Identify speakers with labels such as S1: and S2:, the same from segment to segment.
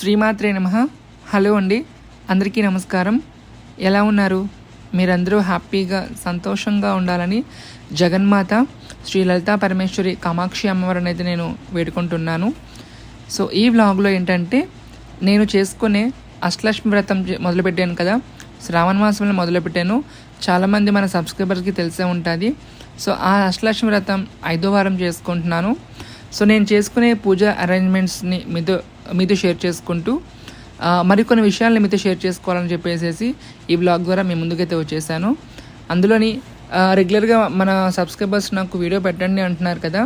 S1: శ్రీమాత్రే నమ. హలో అండి. అందరికీ నమస్కారం. ఎలా ఉన్నారు? మీరందరూ హ్యాపీగా సంతోషంగా ఉండాలని జగన్మాత శ్రీ లలితా పరమేశ్వరి కామాక్షి అమ్మవారిని అయితే నేను వేడుకుంటున్నాను. సో ఈ వ్లాగ్లో ఏంటంటే నేను చేసుకునే అష్టలక్ష్మి వ్రతం మొదలుపెట్టాను కదా. శ్రావణ మాసంలో మొదలుపెట్టాను. చాలామంది మన సబ్స్క్రైబర్స్కి తెలిసే ఉంటుంది. సో ఆ అష్టలక్ష్మి వ్రతం ఐదో వారం చేసుకుంటున్నాను. సో నేను చేసుకునే పూజ అరేంజ్మెంట్స్ని మీతో మీతో షేర్ చేసుకుంటూ మరికొన్ని విషయాలను మీతో షేర్ చేసుకోవాలని చెప్పేసి ఈ బ్లాగ్ ద్వారా మీ ముందుకైతే వచ్చేసాను. అందులోని రెగ్యులర్గా మన సబ్స్క్రైబర్స్ నాకు వీడియో పెట్టండి అంటున్నారు కదా.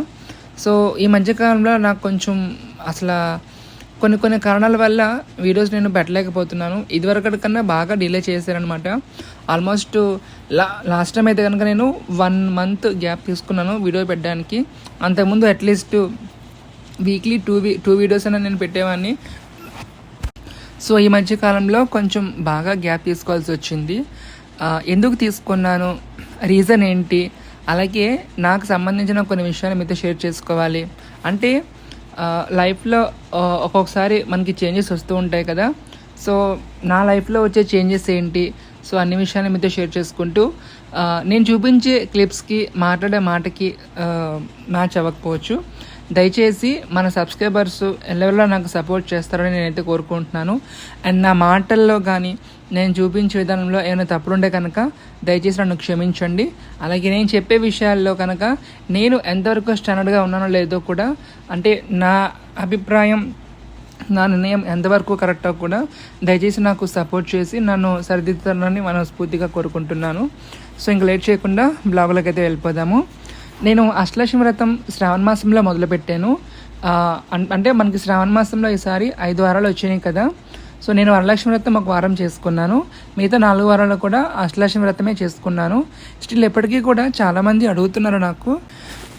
S1: సో ఈ మధ్యకాలంలో నాకు కొంచెం అసలు కొన్ని కొన్ని కారణాల వల్ల వీడియోస్ నేను పెట్టలేకపోతున్నాను. ఇదివరకటి కన్నా బాగా డిలే చేశారనమాట ఆల్మోస్ట్ లా లాస్ట్ టైం అయితే కనుక నేను వన్ మంత్ గ్యాప్ తీసుకున్నాను వీడియో పెట్టడానికి. అంతకుముందు అట్లీస్ట్ వీక్లీ టూ వీ టూ వీడియోస్ అయినా నేను పెట్టేవాడిని సో ఈ మధ్య కాలంలో కొంచెం బాగా గ్యాప్ తీసుకోవాల్సి వచ్చింది. ఎందుకు తీసుకున్నాను? రీజన్ ఏంటి? అలాగే నాకు సంబంధించిన కొన్ని విషయాలు మీతో షేర్ చేసుకోవాలి. అంటే లైఫ్లో ఒక్కొక్కసారి మనకి చేంజెస్ వస్తూ ఉంటాయి కదా. సో నా లైఫ్లో వచ్చే చేంజెస్ ఏంటి? సో అన్ని విషయాలు మీతో షేర్ చేసుకుంటూ నేను చూపించే క్లిప్స్కి మాట్లాడే మాటకి మ్యాచ్ అవ్వకపోవచ్చు. దయచేసి మన సబ్స్క్రైబర్స్ ఎవరిలో నాకు సపోర్ట్ చేస్తారని నేనైతే కోరుకుంటున్నాను. అండ్ నా మాటల్లో కానీ నేను చూపించే విధానంలో ఏమైనా తప్పులుంటే కనుక దయచేసి నన్ను క్షమించండి. అలాగే నేను చెప్పే విషయాల్లో కనుక నేను ఎంతవరకు స్టాండర్డ్గా ఉన్నానో లేదో కూడా అంటే నా అభిప్రాయం నా నిర్ణయం ఎంతవరకు కరెక్టో కూడా దయచేసి నాకు సపోర్ట్ చేసి నన్ను సరిదిద్దుతానని మనస్ఫూర్తిగా కోరుకుంటున్నాను. సో ఇంక లేట్ చేయకుండా బ్లాగులకైతే అయితే వెళ్ళిపోదాము. నేను అష్టలక్ష్మి వ్రతం శ్రావణ మాసంలో మొదలుపెట్టాను. అన్- అంటే మనకి శ్రావణ మాసంలో ఈసారి ఐదు వారాలు వచ్చినాయి కదా. సో నేను వరలక్ష్మి వ్రతం ఒక వారం చేసుకున్నాను. మిగతా నాలుగు వారాలు కూడా అష్టలక్ష్మి వ్రతమే చేసుకున్నాను. స్టిల్ ఎప్పటికీ కూడా చాలామంది అడుగుతున్నారు నాకు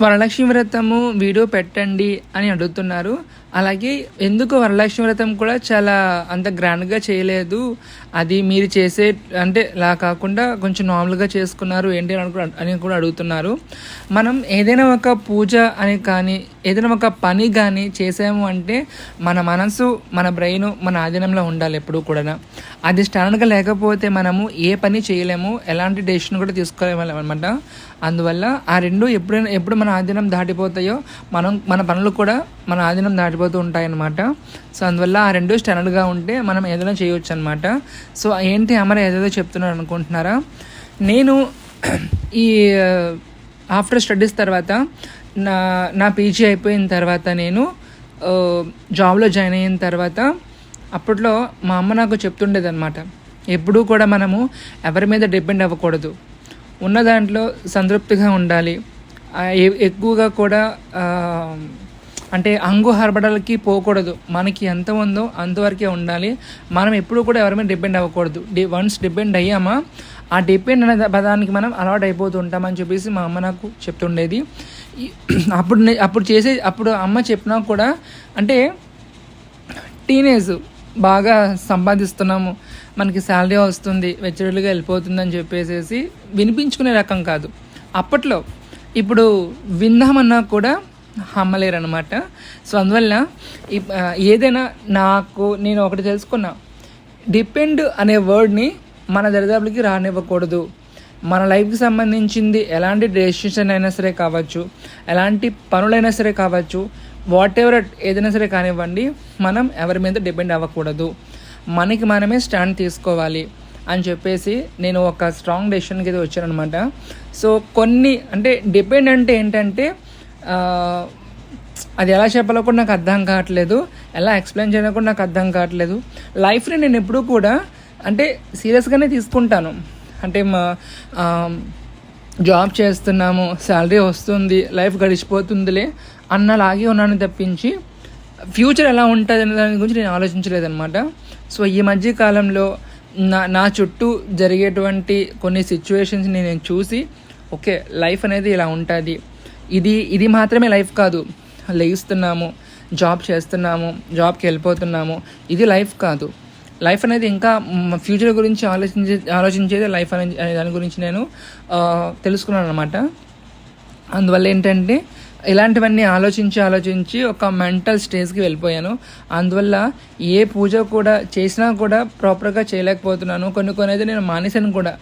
S1: వరలక్ష్మి వ్రతము వీడియో పెట్టండి అని అడుగుతున్నారు. అలాగే ఎందుకు వరలక్ష్మి వ్రతం కూడా చాలా అంత గ్రాండ్గా చేయలేదు. అది మీరు చేసే అంటే లా కాకుండా కొంచెం నార్మల్గా చేసుకున్నారు ఏంటి అని కూడా అని కూడా అడుగుతున్నారు. మనం ఏదైనా ఒక పూజ అని కానీ ఏదైనా ఒక పని కానీ చేసాము అంటే మన మనసు మన బ్రెయిన్ మన ఆధీనంలో ఉండాలి ఎప్పుడూ కూడా అది స్టాండర్డ్గా లేకపోతే మనము ఏ పని చేయలేము ఎలాంటి డెసిషన్ కూడా తీసుకోలేము అనమాట అందువల్ల ఆ రెండు ఎప్పుడైనా ఎప్పుడు మన ఆధీనం దాటిపోతాయో మనం మన పనులు కూడా మన ఆధీనం దాటిపోతూ ఉంటాయన్నమాట. సో అందువల్ల ఆ రెండు స్టాండర్డ్గా ఉంటే మనం ఏదైనా చేయవచ్చు అనమాట సో ఏంటి అమర ఏదేదో చెప్తున్నారు అనుకుంటున్నారా? నేను ఈ ఆఫ్టర్ స్టడీస్ తర్వాత నా నా పీజీ అయిపోయిన తర్వాత నేను జాబ్లో జాయిన్ అయిన తర్వాత అప్పట్లో మా అమ్మ నాకు చెప్తుండేది అనమాట ఎప్పుడూ కూడా మనము ఎవరి మీద డిపెండ్ అవ్వకూడదు. ఉన్న దాంట్లో సంతృప్తిగా ఉండాలి. ఎక్కువగా కూడా అంటే అంగు హర్బడలకి పోకూడదు. మనకి ఎంత ఉందో అంతవరకే ఉండాలి. మనం ఎప్పుడు కూడా ఎవరి మీద డిపెండ్ అవ్వకూడదు. డి వన్స్ డిపెండ్ అయ్యామా ఆ డిపెండ్ అనే పదానికి మనం అలవాటు అయిపోతూ ఉంటామని చెప్పేసి మా అమ్మ నాకు చెప్తుండేది. అప్పుడు అప్పుడు చేసే అప్పుడు అమ్మ చెప్పినా కూడా అంటే టీనేజ్ బాగా సంపాదిస్తున్నాము. మనకి శాలరీ వస్తుంది వెచ్చడిగా వెళ్ళిపోతుందని చెప్పేసి వినిపించుకునే రకం కాదు. అప్పట్లో ఇప్పుడు విందామన్నా కూడా అనమాట సో అందువల్ల ఇప్- ఏదైనా నాకు నేను ఒకటి తెలుసుకున్నా. డిపెండ్ అనే వర్డ్ని మన దరిదాపులకి రానివ్వకూడదు. మన లైఫ్కి సంబంధించింది ఎలాంటి డెసిషన్ అయినా సరే కావచ్చు ఎలాంటి పనులైనా సరే కావచ్చు వాట్ ఎవర్ ఏదైనా సరే కానివ్వండి మనం ఎవరి మీద డిపెండ్ అవ్వకూడదు. మనకి మనమే స్టాండ్ తీసుకోవాలి అని చెప్పేసి నేను ఒక స్ట్రాంగ్ డెసిషన్కి అయితే వచ్చానమాట సో కొన్ని అంటే డిపెండ్ అంటే ఏంటంటే అది ఎలా చెప్పాలో కూడా నాకు అర్థం కావట్లేదు. ఎలా ఎక్స్ప్లెయిన్ చేయాలో కూడా నాకు అర్థం కావట్లేదు. లైఫ్ని నేను ఎప్పుడూ కూడా అంటే సీరియస్గానే తీసుకుంటాను. అంటే మా జాబ్ చేస్తున్నాము శాలరీ వస్తుంది లైఫ్ గడిచిపోతుందిలే అన్నలాగే ఉన్నాను తప్పించి ఫ్యూచర్ ఎలా ఉంటుంది అనే దాని గురించి నేను ఆలోచించలేదన్నమాట. సో ఈ మధ్య కాలంలో నా నా చుట్టూ జరిగేటువంటి కొన్ని సిచ్యువేషన్స్ని నేను చూసి ఓకే లైఫ్ అనేది ఇలా ఉంటుంది. ఇది ఇది మాత్రమే లైఫ్ కాదు. లేస్తున్నాము జాబ్ చేస్తున్నాము జాబ్కి వెళ్ళిపోతున్నాము. ఇది లైఫ్ కాదు. లైఫ్ అనేది ఇంకా ఫ్యూచర్ గురించి ఆలోచించే ఆలోచించేది లైఫ్ అనే దాని గురించి నేను తెలుసుకున్నాను అనమాట అందువల్ల ఏంటంటే ఇలాంటివన్నీ ఆలోచించి ఆలోచించి ఒక మెంటల్ స్టేజ్కి వెళ్ళిపోయాను. అందువల్ల ఏ పూజ కూడా చేసినా కూడా ప్రాపర్గా చేయలేకపోతున్నాను. కొన్ని కొన్ని అయితే నేను మానేశాను కూడా.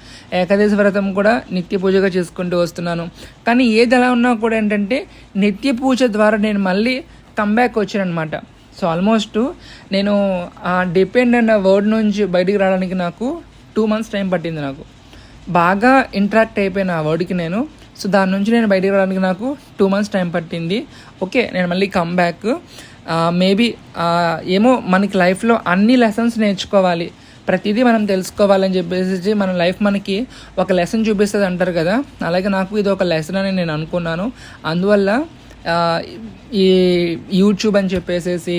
S1: ఏకాదశి వ్రతం కూడా నిత్య పూజగా చేసుకుంటూ వస్తున్నాను. కానీ ఏది ఎలా ఉన్నా కూడా ఏంటంటే నిత్య పూజ ద్వారా నేను మళ్ళీ కంబ్యాక్ వచ్చానమాట సో ఆల్మోస్ట్ నేను ఆ డిపెండ్ అన్న వర్డ్ నుంచి బయటికి రావడానికి నాకు టూ మంత్స్ టైం పట్టింది నాకు. బాగా ఇంటరాక్ట్ అయిపోయిన ఆ వర్డ్కి నేను. సో దాని నుంచి నేను బయటికి రావడానికి నాకు టూ మంత్స్ టైం పట్టింది. ఓకే నేను మళ్ళీ కమ్ బ్యాక్ మేబీ ఏమో మనకి లైఫ్లో అన్ని లెసన్స్ నేర్చుకోవాలి. ప్రతిదీ మనం తెలుసుకోవాలని చెప్పేసి మన లైఫ్ మనకి ఒక లెసన్ చూపిస్తుంది అంటారు కదా. అలాగే నాకు ఇది ఒక లెసన్ అని నేను అనుకున్నాను. అందువల్ల uh, ఈ యూట్యూబ్ అని చెప్పేసేసి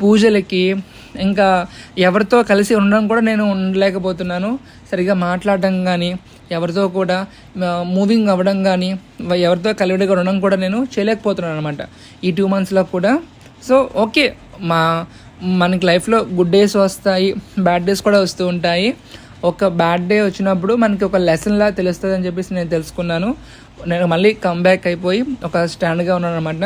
S1: పూజలకి ఇంకా ఎవరితో కలిసి ఉండడం కూడా నేను ఉండలేకపోతున్నాను. సరిగా మాట్లాడడం కానీ ఎవరితో కూడా మూవింగ్ అవ్వడం కానీ ఎవరితో కలివిడిగా ఉండడం కూడా నేను చేయలేకపోతున్నాను అనమాట ఈ టూ మంత్స్లో కూడా. సో ఓకే మా మనకి లైఫ్లో గుడ్ డేస్ వస్తాయి బ్యాడ్ డేస్ కూడా వస్తూ ఉంటాయి. ఒక బ్యాడ్ డే వచ్చినప్పుడు మనకి ఒక లెసన్లా తెలుస్తుంది అని చెప్పేసి నేను తెలుసుకున్నాను. నేను మళ్ళీ కమ్బ్యాక్ అయిపోయి ఒక స్టాండ్గా ఉన్నాను అనమాట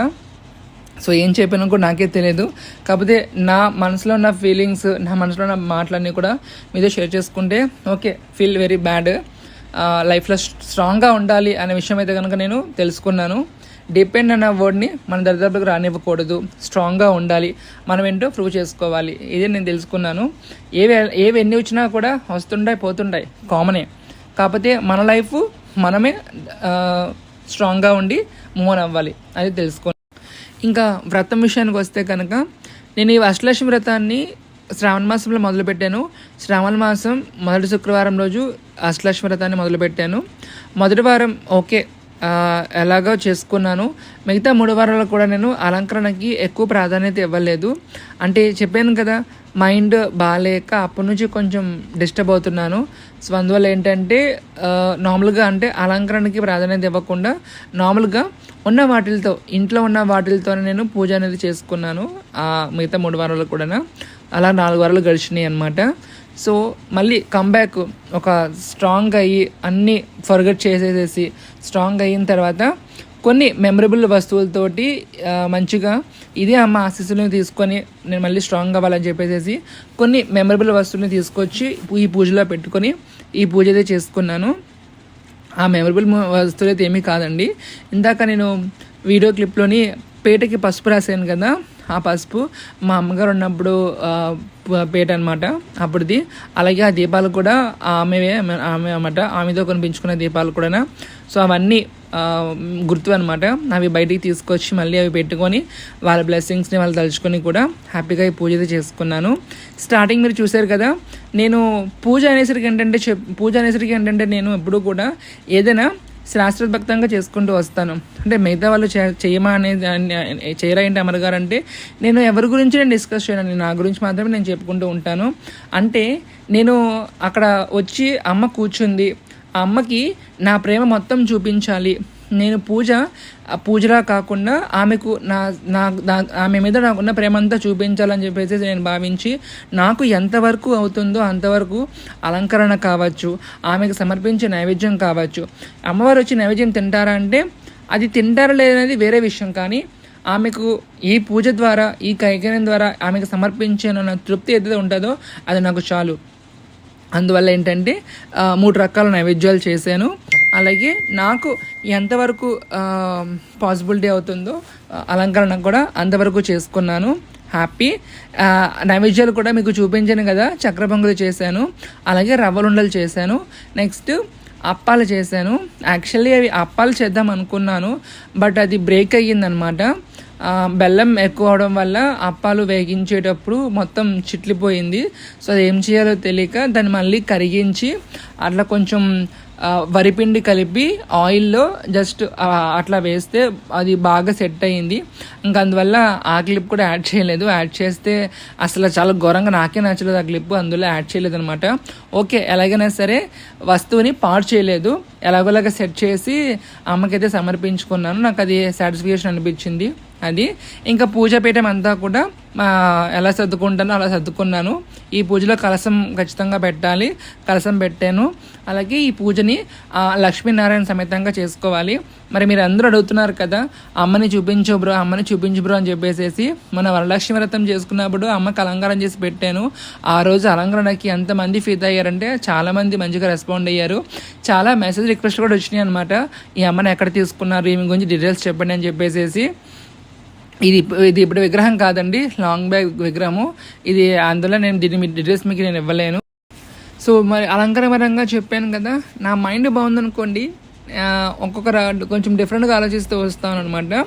S1: సో ఏం చెప్పానో కూడా నాకే తెలియదు. కాకపోతే నా మనసులో ఉన్న ఫీలింగ్స్ నా మనసులో ఉన్న మాటలన్నీ కూడా మీతో షేర్ చేసుకుంటే ఓకే ఫీల్ వెరీ బ్యాడ్ లైఫ్లో స్ట్రాంగ్గా ఉండాలి అనే విషయం అయితే కనుక నేను తెలుసుకున్నాను. డిపెండ్ అన్న వర్డ్ని మన దరిదాపులకు రానివ్వకూడదు. స్ట్రాంగ్గా ఉండాలి. మనం ఏంటో ప్రూవ్ చేసుకోవాలి. ఇదే నేను తెలుసుకున్నాను. ఏవి ఏవి ఎన్ని వచ్చినా కూడా వస్తుంటాయి పోతుంటాయి. కామనే కాకపోతే మన లైఫ్ మనమే స్ట్రాంగ్గా ఉండి మూవ్ అవ్వాలి. అది తెలుసుకో ఇంకా వ్రతం విషయానికి వస్తే కనుక నేను ఈ అష్టలక్ష్మి వ్రతాన్ని శ్రావణ మాసంలో మొదలుపెట్టాను. శ్రావణ మాసం మొదటి శుక్రవారం రోజు అష్టలక్ష్మి వ్రతాన్ని మొదలుపెట్టాను. మొదటి వారం ఓకే ఎలాగో చేసుకున్నాను. మిగతా మూడు వారాలు కూడా నేను అలంకరణకి ఎక్కువ ప్రాధాన్యత ఇవ్వలేదు. అంటే చెప్పాను కదా మైండ్ బాగాలేక అప్పటి నుంచి కొంచెం డిస్టర్బ్ అవుతున్నాను. సో అందువల్ల ఏంటంటే నార్మల్గా అంటే అలంకరణకి ప్రాధాన్యత ఇవ్వకుండా నార్మల్గా ఉన్న వాటిలతో ఇంట్లో ఉన్న వాటిలతో నేను పూజ అనేది చేసుకున్నాను మిగతా మూడు వారాలు కూడా అలా నాలుగు వారాలు గడిచినాయి అనమాట సో మళ్ళీ కంబ్యాక్ ఒక స్ట్రాంగ్ అయ్యి అన్నీ ఫర్గట్ చేసేసేసి స్ట్రాంగ్ అయిన తర్వాత కొన్ని మెమరబుల్ వస్తువులతోటి మంచిగా ఇదే అమ్మ ఆశీస్సులను తీసుకొని నేను మళ్ళీ స్ట్రాంగ్ అవ్వాలని చెప్పేసి కొన్ని మెమరబుల్ వస్తువుని తీసుకొచ్చి ఈ పూజలో పెట్టుకొని ఈ పూజ అయితే చేసుకున్నాను. ఆ మెమరబుల్ వస్తువులు అయితే ఏమీ కాదండి. ఇందాక నేను వీడియో క్లిప్లోని పేటకి పసుపు రాశాను కదా ఆ పసుపు మా అమ్మగారు ఉన్నప్పుడు పేట అనమాట అప్పుడుది. అలాగే ఆ దీపాలు కూడా ఆమెవే ఆమె అనమాట ఆమెతో కొనిపించుకున్న దీపాలు కూడా సో అవన్నీ గుర్తు అనమాట అవి బయటికి తీసుకొచ్చి మళ్ళీ అవి పెట్టుకొని వాళ్ళ బ్లెస్సింగ్స్ని వాళ్ళు తలుచుకొని కూడా హ్యాపీగా ఈ పూజ అయితే చేసుకున్నాను. స్టార్టింగ్ మీరు చూశారు కదా నేను పూజ అనేసరికి ఏంటంటే చెప్ పూజ అనేసరికి ఏంటంటే నేను ఎప్పుడూ కూడా ఏదైనా శాస్త్రభక్తంగా చేసుకుంటూ వస్తాను. అంటే మిగతా వాళ్ళు చేయమా అనేది చేయరా ఏంటి అమర్ గారు అంటే నేను ఎవరి గురించి నేను డిస్కస్ చేయను నా గురించి మాత్రమే నేను చెప్పుకుంటూ ఉంటాను. అంటే నేను అక్కడ వచ్చి అమ్మ కూర్చుంది. ఆ అమ్మకి నా ప్రేమ మొత్తం చూపించాలి. నేను పూజ పూజలా కాకుండా ఆమెకు నా నా నా- ఆమె మీద నాకున్న ప్రేమంతా చూపించాలని చెప్పేసి నేను భావించి నాకు ఎంతవరకు అవుతుందో అంతవరకు అలంకరణ కావచ్చు ఆమెకు సమర్పించే నైవేద్యం కావచ్చు. అమ్మవారు వచ్చి నైవేద్యం తింటారా అంటే అది తింటారా లేదనేది వేరే విషయం. కానీ ఆమెకు ఈ పూజ ద్వారా ఈ కైకర్యం ద్వారా ఆమెకు సమర్పించిన తృప్తి ఏదైతే ఉంటుందో అది నాకు చాలు. అందువల్ల ఏంటంటే మూడు రకాల నైవేద్యాలు చేశాను. అలాగే నాకు ఎంతవరకు పాసిబిలిటీ అవుతుందో అలంకరణ కూడా అంతవరకు చేసుకున్నాను. హ్యాపీ నైవేద్యాలు కూడా మీకు చూపించాను కదా చక్ర చేశాను. అలాగే రవ్వలుండలు చేశాను. నెక్స్ట్ అప్పాలు చేశాను. యాక్చువల్లీ అవి అప్పాలు చేద్దాం అనుకున్నాను బట్ అది బ్రేక్ అయ్యిందనమాట బెల్లం ఎక్కువ అవడం వల్ల అప్పాలు వేగించేటప్పుడు మొత్తం చిట్లిపోయింది. సో అది ఏం చేయాలో తెలియక దాన్ని మళ్ళీ కరిగించి అట్లా కొంచెం వరిపిండి కలిపి ఆయిల్లో జస్ట్ అట్లా వేస్తే అది బాగా సెట్ అయ్యింది. ఇంకా అందువల్ల ఆ క్లిప్ కూడా యాడ్ చేయలేదు. యాడ్ చేస్తే అసలు చాలా ఘోరంగా నాకే నచ్చలేదు ఆ క్లిప్. అందులో యాడ్ చేయలేదు అనమాట ఓకే ఎలాగైనా సరే వస్తువుని పాడు చేయలేదు. ఎలాగోలాగా సెట్ చేసి అమ్మకైతే సమర్పించుకున్నాను. నాకు అది సాటిస్ఫికేషన్ అనిపించింది. అది. ఇంకా పూజ పీఠం అంతా కూడా మా ఎలా సర్దుకుంటానో అలా సర్దుకున్నాను. ఈ పూజలో కలసం ఖచ్చితంగా పెట్టాలి. కలసం పెట్టాను. అలాగే ఈ పూజని లక్ష్మీనారాయణ సమేతంగా చేసుకోవాలి. మరి మీరు అందరూ అడుగుతున్నారు కదా అమ్మని చూపించు బ్రో అమ్మని చూపించు బ్రో అని చెప్పేసేసి మన వరలక్ష్మి వ్రతం చేసుకున్నప్పుడు అమ్మకి అలంకారం చేసి పెట్టాను. ఆ రోజు అలంకరణకి ఎంతమంది ఫీల్ అయ్యారంటే చాలామంది మంచిగా రెస్పాండ్ అయ్యారు. చాలా మెసేజ్ రిక్వెస్ట్ కూడా వచ్చినాయి అనమాట ఈ అమ్మని ఎక్కడ తీసుకున్నారు? ఈమె గురించి డీటెయిల్స్ చెప్పండి అని చెప్పేసేసి ఇది ఇది ఇప్పుడు విగ్రహం కాదండి లాంగ్ బ్యాగ్ విగ్రహము. ఇది అందులో నేను దీని మీ డీటెయిల్స్ మీకు నేను ఇవ్వలేను. సో మరి అలంకారపరంగా చెప్పాను కదా నా మైండ్ బాగుందనుకోండి ఒక్కొక్క రా- కొంచెం డిఫరెంట్గా ఆలోచిస్తూ వస్తాను అనమాట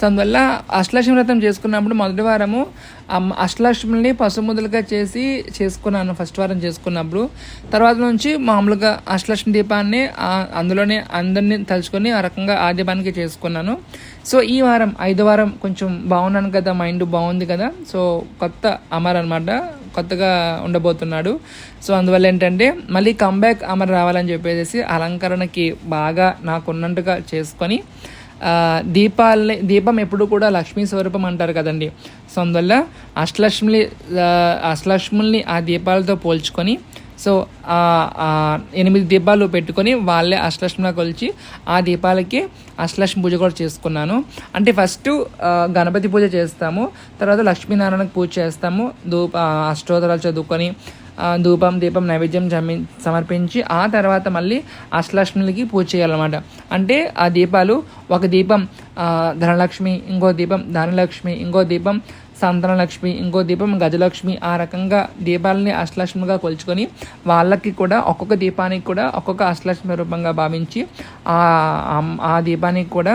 S1: సో అందువల్ల అష్టలక్ష్మి వ్రతం చేసుకున్నప్పుడు మొదటి వారము అష్టలక్ష్మిని పసుముదులుగా చేసి చేసుకున్నాను ఫస్ట్ వారం చేసుకున్నప్పుడు. తర్వాత నుంచి మామూలుగా అష్టలక్ష్మి దీపాన్ని అందులోనే అందరినీ తలుచుకొని ఆ రకంగా ఆ దీపానికి చేసుకున్నాను. సో ఈ వారం ఐదు వారం కొంచెం బాగున్నాను కదా మైండ్ బాగుంది కదా సో కొత్త అమర్ అనమాట కొత్తగా ఉండబోతున్నాడు. సో అందువల్ల ఏంటంటే మళ్ళీ కంబ్యాక్ అమర్ రావాలని చెప్పేసి అలంకరణకి బాగా నాకున్నట్టుగా చేసుకొని దీపాలని దీపం ఎప్పుడు కూడా లక్ష్మీ స్వరూపం అంటారు కదండి. సో అందువల్ల అష్టలక్ష్మి అష్టలక్ష్ముల్ని ఆ దీపాలతో పోల్చుకొని సో ఎనిమిది దీపాలు పెట్టుకొని వాళ్ళే అష్టలక్ష్మిగా కొలిచి ఆ దీపాలకి అష్టలక్ష్మి పూజ కూడా చేసుకున్నాను. అంటే ఫస్ట్ గణపతి పూజ చేస్తాము తర్వాత లక్ష్మీనారాయణకు పూజ చేస్తాము ధూప అష్టోత్తరాలు చదువుకొని ధూపం దీపం నైవేద్యం జమి సమర్పించి ఆ తర్వాత మళ్ళీ అష్టలక్ష్మికి పూజ చేయాలన్నమాట. అంటే ఆ దీపాలు ఒక దీపం ధనలక్ష్మి ఇంకో దీపం ధనలక్ష్మి ఇంకో దీపం సంతానలక్ష్మి ఇంకో దీపం గజలక్ష్మి. ఆ రకంగా దీపాలని అష్టలక్ష్మిగా కొలుచుకొని వాళ్ళకి కూడా ఒక్కొక్క దీపానికి కూడా ఒక్కొక్క అష్టలక్ష్మి రూపంగా భావించి ఆ ఆ దీపానికి కూడా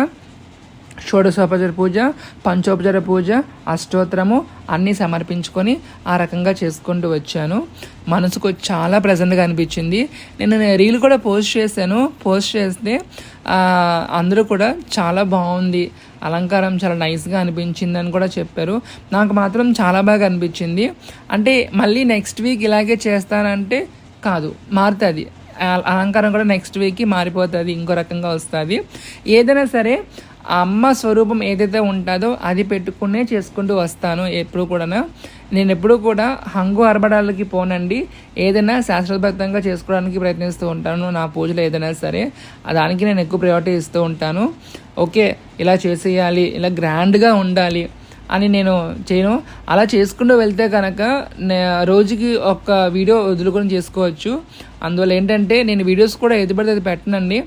S1: షోడశోపచార పూజ పంచోపచార పూజ అష్టోత్తరము అన్నీ సమర్పించుకొని ఆ రకంగా చేసుకుంటూ వచ్చాను. మనసుకు చాలా ప్రజెంట్గా అనిపించింది. నేను రీల్ కూడా పోస్ట్ చేశాను. పోస్ట్ చేస్తే అందరూ కూడా చాలా బాగుంది. అలంకారం చాలా నైస్గా అనిపించింది అని కూడా చెప్పారు. నాకు మాత్రం చాలా బాగా అనిపించింది. అంటే మళ్ళీ నెక్స్ట్ వీక్ ఇలాగే చేస్తానంటే కాదు మారుతుంది. అలంకారం కూడా నెక్స్ట్ వీక్కి మారిపోతుంది ఇంకో రకంగా వస్తుంది. ఏదైనా సరే ఆ అమ్మ స్వరూపం ఏదైతే ఉంటుందో అది పెట్టుకునే చేసుకుంటూ వస్తాను ఎప్పుడు కూడా నేను ఎప్పుడూ కూడా హంగు అరబడాలకి పోనండి. ఏదైనా శాస్త్రబద్ధంగా చేసుకోవడానికి ప్రయత్నిస్తూ ఉంటాను నా పూజలు ఏదైనా సరే. దానికి నేను ఎక్కువ ప్రయారిటీ ఇస్తూ ఉంటాను. ఓకే ఇలా చేసేయాలి ఇలా గ్రాండ్గా ఉండాలి అని నేను చేయను. అలా చేసుకుంటూ వెళ్తే కనుక నే- రోజుకి ఒక వీడియో వదులుకొని చేసుకోవచ్చు. అందువల్ల ఏంటంటే నేను వీడియోస్ కూడా ఎదుపడితే అది పెట్టనండి.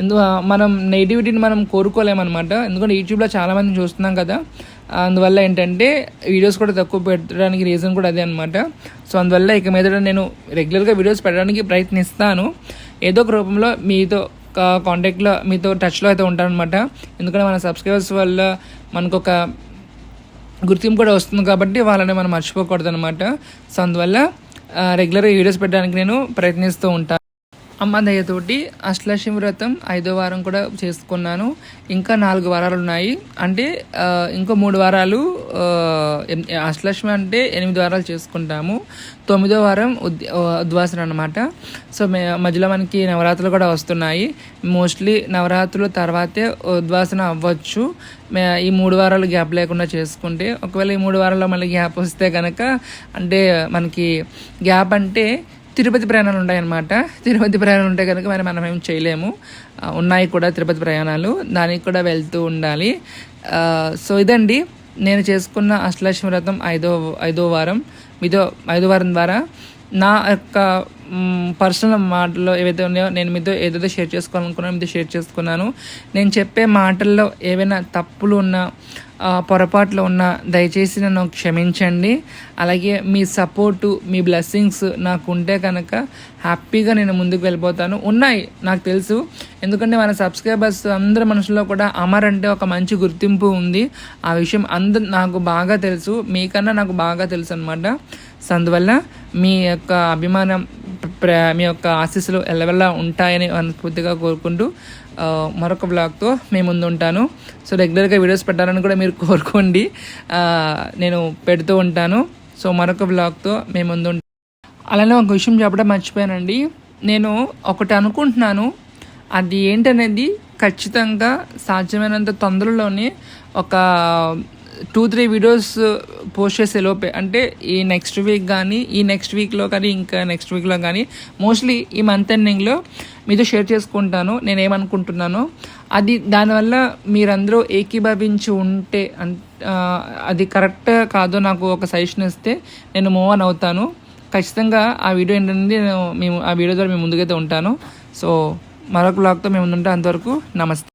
S1: ఎందు మనం నెగిటివిటీని మనం కోరుకోలేమన్నమాట. ఎందుకంటే యూట్యూబ్లో చాలామంది చూస్తున్నాం కదా. అందువల్ల ఏంటంటే వీడియోస్ కూడా తక్కువ పెట్టడానికి రీజన్ కూడా అదే అనమాట సో అందువల్ల ఇక మీద నేను రెగ్యులర్గా వీడియోస్ పెట్టడానికి ప్రయత్నిస్తాను. ఏదో ఒక రూపంలో మీతో కాంటాక్ట్లో మీతో టచ్లో అయితే ఉంటానమాట ఎందుకంటే మన సబ్స్క్రైబర్స్ వల్ల మనకు ఒక గుర్తింపు కూడా వస్తుంది కాబట్టి వాళ్ళని మనం మర్చిపోకూడదు అనమాట సో అందువల్ల రెగ్యులర్గా వీడియోస్ పెట్టడానికి నేను ప్రయత్నిస్తూ ఉంటాను. అమ్మ దయతోటి అష్టలక్ష్మి వ్రతం ఐదో వారం కూడా చేసుకున్నాను. ఇంకా నాలుగు వారాలు ఉన్నాయి అంటే ఇంకో మూడు వారాలు అష్టలక్ష్మి అంటే ఎనిమిది వారాలు చేసుకుంటాము. తొమ్మిదో వారం ఉద్ ఉద్వాసన అనమాట సో మే మధ్యలో మనకి నవరాత్రులు కూడా వస్తున్నాయి. మోస్ట్లీ నవరాత్రుల తర్వాతే ఉద్వాసన అవ్వచ్చు. ఈ మూడు వారాలు గ్యాప్ లేకుండా చేసుకుంటే ఒకవేళ ఈ మూడు వారాల్లో మళ్ళీ గ్యాప్ వస్తే కనుక అంటే మనకి గ్యాప్ అంటే తిరుపతి ప్రయాణాలు ఉన్నాయన్నమాట. తిరుపతి ప్రయాణాలు ఉంటే కనుక మరి మనం ఏం చేయలేము. ఉన్నాయి కూడా తిరుపతి ప్రయాణాలు. దానికి కూడా వెళ్తూ ఉండాలి. సో ఇదండి. నేను చేసుకున్న అష్టలక్ష్మి వ్రతం ఐదో ఐదో వారం. మీతో ఐదో వారం ద్వారా నా యొక్క పర్సనల్ మాటల్లో ఏవైతే ఉన్నాయో నేను మీతో ఏదైతే షేర్ చేసుకోవాలనుకున్నానో మీతో షేర్ చేసుకున్నాను. నేను చెప్పే మాటల్లో ఏవైనా తప్పులు ఉన్నా పొరపాట్లు ఉన్నా దయచేసి నన్ను క్షమించండి. అలాగే మీ సపోర్టు మీ బ్లెస్సింగ్స్ నాకు ఉంటే కనుక హ్యాపీగా నేను ముందుకు వెళ్ళిపోతాను. ఉన్నాయి నాకు తెలుసు. ఎందుకంటే మన సబ్స్క్రైబర్స్ అందరి మనుషుల్లో కూడా అమర్ అంటే ఒక మంచి గుర్తింపు ఉంది. ఆ విషయం అందరు నాకు బాగా తెలుసు. మీకన్నా నాకు బాగా తెలుసు అనమాట సో అందువల్ల మీ యొక్క అభిమానం మీ యొక్క ఆశీస్సులు ఎల్లవెల్లా ఉంటాయని మనస్ఫూర్తిగా కోరుకుంటూ మరొక బ్లాగ్తో మేము ముందు ఉంటాను సో రెగ్యులర్గా వీడియోస్ పెట్టాలని కూడా మీరు కోరుకోండి. నేను పెడుతూ ఉంటాను. సో మరొక బ్లాగ్తో మేము ముందు ఉంటాను అలానే ఒక విషయం చెప్పడం మర్చిపోయానండి. నేను ఒకటి అనుకుంటున్నాను. అది ఏంటనేది ఖచ్చితంగా సాధ్యమైనంత తొందరలోనే ఒక టూ త్రీ వీడియోస్ పోస్ట్ చేసే లోపే. అంటే ఈ నెక్స్ట్ వీక్ కానీ ఈ నెక్స్ట్ వీక్లో కానీ ఇంకా నెక్స్ట్ వీక్లో కానీ మోస్ట్లీ ఈ మంత్ ఎండింగ్లో మీతో షేర్ చేసుకుంటాను నేను ఏమనుకుంటున్నానో అది దానివల్ల మీరందరూ ఏకీభవించి ఉంటే అన్ అది కరెక్ట్ కాదో నాకు ఒక సజెషన్ ఇస్తే నేను మూవ్ ఆన్ అవుతాను. ఖచ్చితంగా ఆ వీడియో ఏంటంటే నేను మేము ఆ వీడియో ద్వారా మేము ముందుకైతే ఉంటాను. సో మరొక బ్లాగ్తో మేము ముందుంటే అంతవరకు నమస్తే.